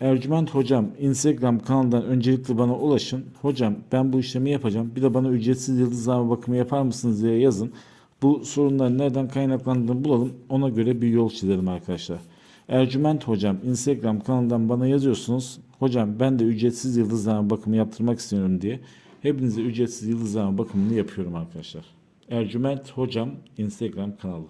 Ercüment Hocam Instagram kanalından öncelikle bana ulaşın. Hocam ben bu işlemi yapacağım. Bir de bana ücretsiz yıldızlama bakımı yapar mısınız diye yazın. Bu sorunların nereden kaynaklandığını bulalım. Ona göre bir yol çizelim arkadaşlar. Ercüment Hocam Instagram kanalından bana yazıyorsunuz. Hocam ben de ücretsiz yıldızlama bakımı yaptırmak istiyorum diye. Hepinize ücretsiz yıldızlama bakımını yapıyorum arkadaşlar. Ercüment Hocam Instagram kanalı.